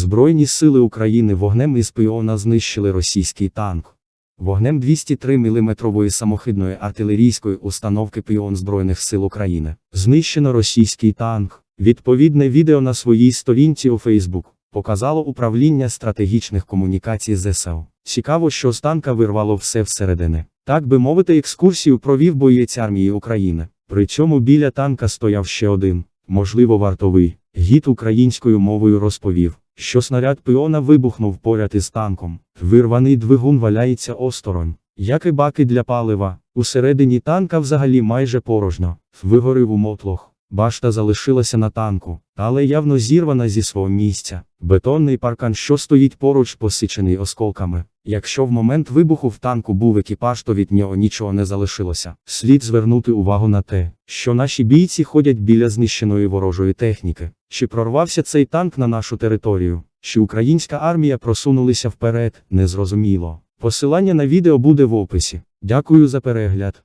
Збройні сили України вогнем із піона знищили російський танк. Вогнем 203 мм самохідної артилерійської установки Піон Збройних сил України. Знищено російський танк. Відповідне відео на своїй сторінці у Facebook показало управління стратегічних комунікацій ЗСУ. Цікаво, що з танка вирвало все всередини. Так би мовити, екскурсію провів боєць армії України. При цьому біля танка стояв ще один, можливо, вартовий. Гід українською мовою розповів, що снаряд піона вибухнув поряд із танком. Вирваний двигун валяється осторонь, як і баки для палива. Усередині танка взагалі майже порожньо. Вигорив у мотлох. Башта залишилася на танку, але явно зірвана зі свого місця. Бетонний паркан, що стоїть поруч, посичений осколками. Якщо в момент вибуху в танку був екіпаж, то від нього нічого не залишилося. Слід звернути увагу на те, що наші бійці ходять біля знищеної ворожої техніки. Чи прорвався цей танк на нашу територію? Чи українська армія просунулася вперед, незрозуміло. Посилання на відео буде в описі. Дякую за перегляд.